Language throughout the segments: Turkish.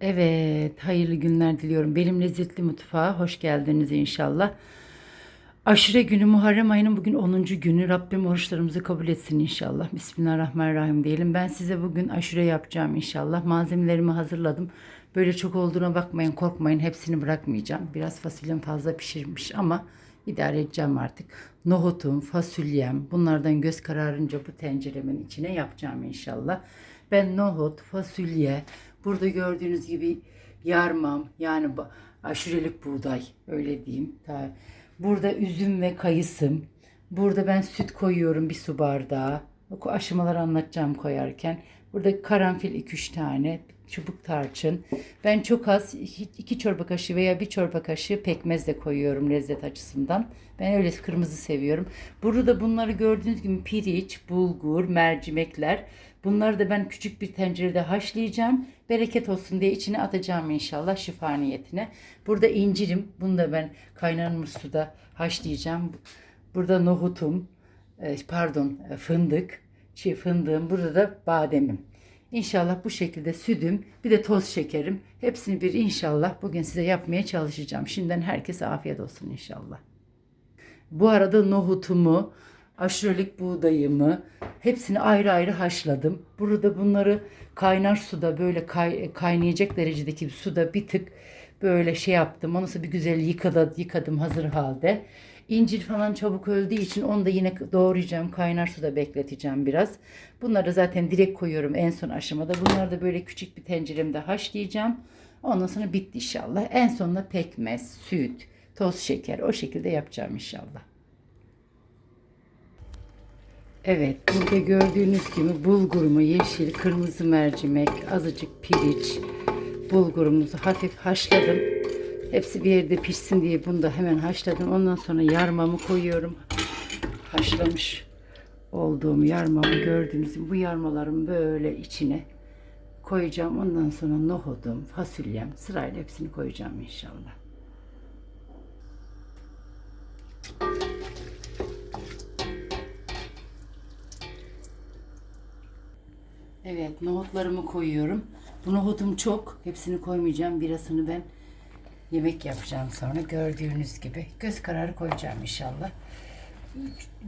Evet, hayırlı günler diliyorum. Benim lezzetli mutfağa hoş geldiniz inşallah. Aşure günü Muharrem ayının bugün 10. günü. Rabbim oruçlarımızı kabul etsin inşallah. Bismillahirrahmanirrahim diyelim. Ben size bugün aşure yapacağım inşallah. Malzemelerimi hazırladım. Böyle çok olduğuna bakmayın, korkmayın. Hepsini bırakmayacağım. Biraz fasulyem fazla pişirmiş ama idare edeceğim artık. Nohutum, fasulyem bunlardan göz kararınca bu tenceremin içine yapacağım inşallah. Ben nohut, fasulye, burada gördüğünüz gibi yarmam yani aşurelik buğday öyle diyeyim. Burada üzüm ve kayısım. Burada ben süt koyuyorum bir su bardağı. Aşamaları anlatacağım koyarken. Burada karanfil 2-3 tane, çubuk tarçın. Ben çok az 2 çorba kaşığı veya bir çorba kaşığı pekmez de koyuyorum lezzet açısından. Ben öyle kırmızı seviyorum. Burada bunları gördüğünüz gibi pirinç, bulgur, mercimekler. Bunları da ben küçük bir tencerede haşlayacağım. Bereket olsun diye içine atacağım inşallah şifa niyetine. Burada incirim. Bunu da ben kaynanmış suda haşlayacağım. Burada nohutum, pardon e, fındık, çiğ fındığım. Burada da bademim. İnşallah bu şekilde sütüm, bir de toz şekerim. Hepsini bir inşallah bugün size yapmaya çalışacağım. Şimdiden herkese afiyet olsun inşallah. Bu arada nohutumu, aşurelik buğdayımı hepsini ayrı ayrı haşladım. Burada bunları kaynar suda böyle kay- kaynayacak derecedeki bir suda bir tık böyle şey yaptım. Onu bir güzel yıkadım, yıkadım hazır halde. İncir falan çabuk öldüğü için onu da yine doğrayacağım. Kaynar suda bekleteceğim biraz. Bunları zaten direkt koyuyorum en son aşamada. Bunları da böyle küçük bir tenceremde haşlayacağım. Ondan sonra bitti inşallah. En sonunda pekmez, süt, toz şeker o şekilde yapacağım inşallah. Evet, burada gördüğünüz gibi bulgurumu yeşil, kırmızı mercimek, azıcık pirinç, bulgurumuzu hafif haşladım. Hepsi bir yerde pişsin diye bunu da hemen haşladım. Ondan sonra yarmamı koyuyorum. Haşlamış olduğum yarmamı gördüğünüz gibi bu yarmalarımı böyle içine koyacağım. Ondan sonra nohudum, fasulyem sırayla hepsini koyacağım inşallah. Evet, nohutlarımı koyuyorum. Bu nohutum çok. Hepsini koymayacağım. Birasını ben yemek yapacağım sonra. Gördüğünüz gibi. Göz kararı koyacağım inşallah.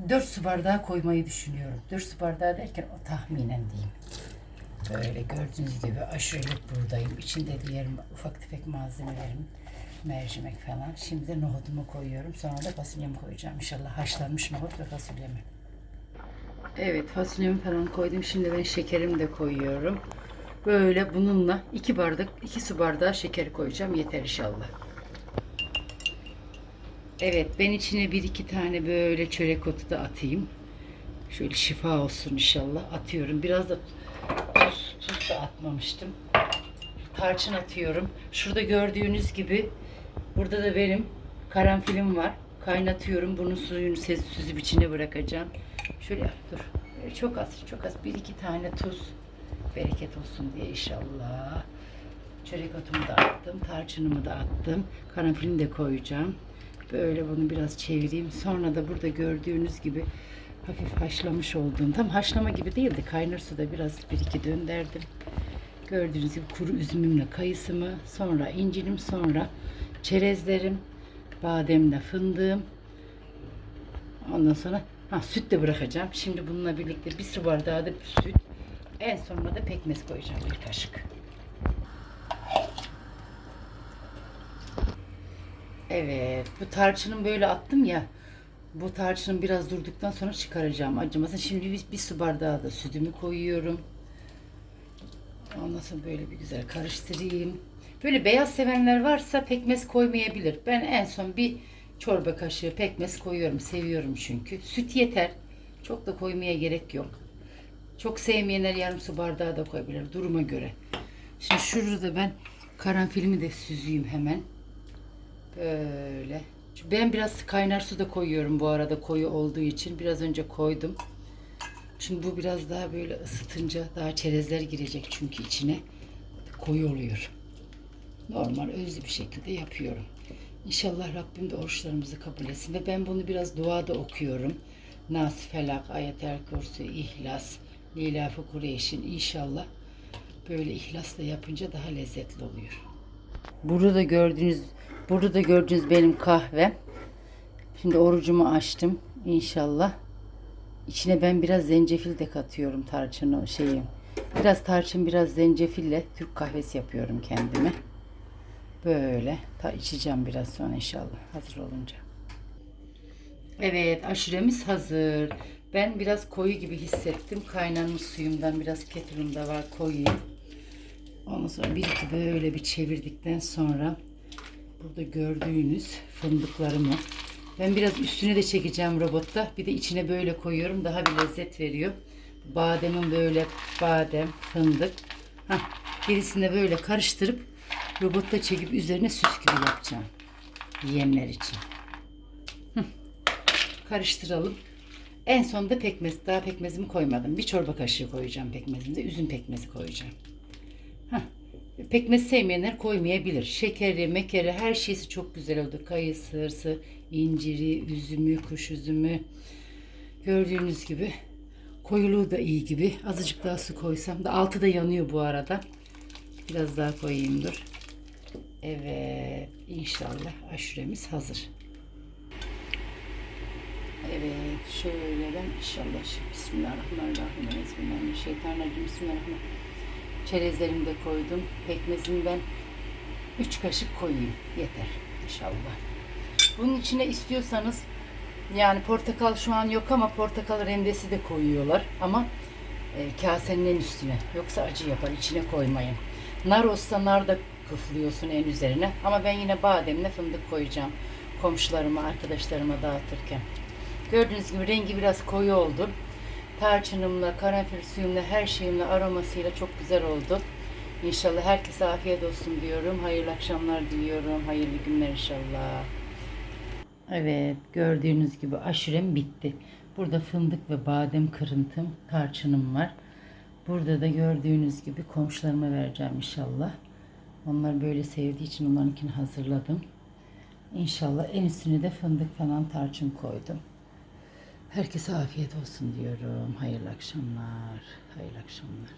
4 su bardağı koymayı düşünüyorum. 4 su bardağı derken o tahminen diyeyim. Böyle gördüğünüz gibi aşurelik buradayım. İçinde diğer ufak tefek malzemelerim, mercimek falan. Şimdi nohutumu koyuyorum. Sonra da fasulyemi koyacağım. İnşallah haşlanmış nohut ve fasulyemi. Evet fasulyemi falan koydum. Şimdi ben şekerimi de koyuyorum. Böyle bununla iki bardak, iki su bardağı şeker koyacağım. Yeter inşallah. Evet ben içine bir iki tane böyle çörek otu da atayım. Şöyle şifa olsun inşallah. Atıyorum. Biraz da tuz, tuz da atmamıştım. Tarçın atıyorum. Şurada gördüğünüz gibi burada da benim karanfilim var. Kaynatıyorum. Bunun suyunu süzüp içine bırakacağım. Şöyle dur. Böyle çok az, çok az. Bir iki tane tuz. Bereket olsun diye inşallah. Çörek otumu da attım. Tarçınımı da attım. Karanfilini de koyacağım. Böyle bunu biraz çevireyim. Sonra da burada gördüğünüz gibi hafif haşlamış olduğum, tam haşlama gibi değildi. Kaynar suda biraz bir iki dönderdim. Gördüğünüz gibi kuru üzümümle kayısımı, sonra incirim, sonra çerezlerim, bademle fındığım. Ondan sonra ha, süt de bırakacağım. Şimdi bununla birlikte bir su bardağı da süt. En sonunda da pekmez koyacağım bir kaşık. Evet, bu tarçının böyle attım ya. Bu tarçının biraz durduktan sonra çıkaracağım. Acımasın. Şimdi bir, bir su bardağı da sütümü koyuyorum. Ondan sonra böyle bir güzel karıştırayım. Böyle beyaz sevenler varsa pekmez koymayabilir. Ben en son bir çorba kaşığı pekmez koyuyorum. Seviyorum çünkü. Süt yeter. Çok da koymaya gerek yok. Çok sevmeyenler yarım su bardağı da koyabilir. Duruma göre. Şimdi şurada ben karanfilimi de süzeyim hemen. Böyle. Ben biraz kaynar su da koyuyorum bu arada koyu olduğu için. Biraz önce koydum. Şimdi bu biraz daha böyle ısıtınca daha çerezler girecek çünkü içine. Koyu oluyor. Normal özlü bir şekilde yapıyorum. İnşallah Rabbim de oruçlarımızı kabul etsin. Ve ben bunu biraz duada okuyorum. Nas, Felak, Ayetel Kürsü, İhlas, Lilaf-ı Kureyş'in inşallah Böyle ihlasla yapınca daha lezzetli oluyor. Burada da gördüğünüz burada da gördüğünüz benim kahvem. Şimdi orucumu açtım inşallah. İçine ben biraz zencefil de katıyorum tarçını şeyi. Biraz tarçın biraz zencefille Türk kahvesi yapıyorum kendime. Böyle ta içeceğim biraz sonra inşallah hazır olunca. Evet aşuremiz hazır. Ben biraz koyu gibi hissettim. Kaynanmış suyumdan biraz kettle'ımda var koyayım. Ondan sonra bir iki böyle bir çevirdikten sonra burada gördüğünüz fındıklarımı ben biraz üstüne de çekeceğim robotta. Bir de içine böyle koyuyorum. Daha bir lezzet veriyor. Bademin böyle badem, fındık. Hah, gerisini böyle karıştırıp robotta çekip üzerine süs gibi yapacağım. Yiyenler için. Hı. Karıştıralım. En sonunda pekmez. Daha pekmezimi koymadım. Bir çorba kaşığı koyacağım pekmezimize. Üzüm pekmezi koyacağım. Hah. Pekmez sevmeyenler koymayabilir. Şekeri, mekeri her şeysi çok güzel oldu. Kayısı, hırsı, inciri, üzümü, kuş üzümü. Gördüğünüz gibi koyuluğu da iyi gibi. Azıcık daha su koysam da altı da yanıyor bu arada. Biraz daha koyayım dur. Evet inşallah aşuremiz hazır. Evet şöyle ben inşallah şimdi Bismillahirrahmanirrahim. Bismillahirrahmanirrahim. Bismillahirrahmanirrahim. Çerezlerimi de koydum. Pekmezimi ben 3 kaşık koyayım. Yeter inşallah. Bunun içine istiyorsanız yani portakal şu an yok ama portakal rendesi de koyuyorlar. Ama e, kasenin en üstüne. Yoksa acı yapar. içine koymayın. Nar olsa nar da kıflıyorsun en üzerine. Ama ben yine bademle fındık koyacağım. Komşularıma, arkadaşlarıma dağıtırken. Gördüğünüz gibi rengi biraz koyu oldu. Tarçınımla, karanfil suyumla, her şeyimle, aromasıyla çok güzel oldu. İnşallah herkese afiyet olsun diyorum. Hayırlı akşamlar diliyorum. Hayırlı günler inşallah. Evet gördüğünüz gibi aşurem bitti. Burada fındık ve badem kırıntım, tarçınım var. Burada da gördüğünüz gibi komşularıma vereceğim inşallah. Onlar böyle sevdiği için onlarınkini hazırladım. İnşallah en üstüne de fındık falan tarçın koydum. Herkese afiyet olsun diyorum. Hayırlı akşamlar. Hayırlı akşamlar.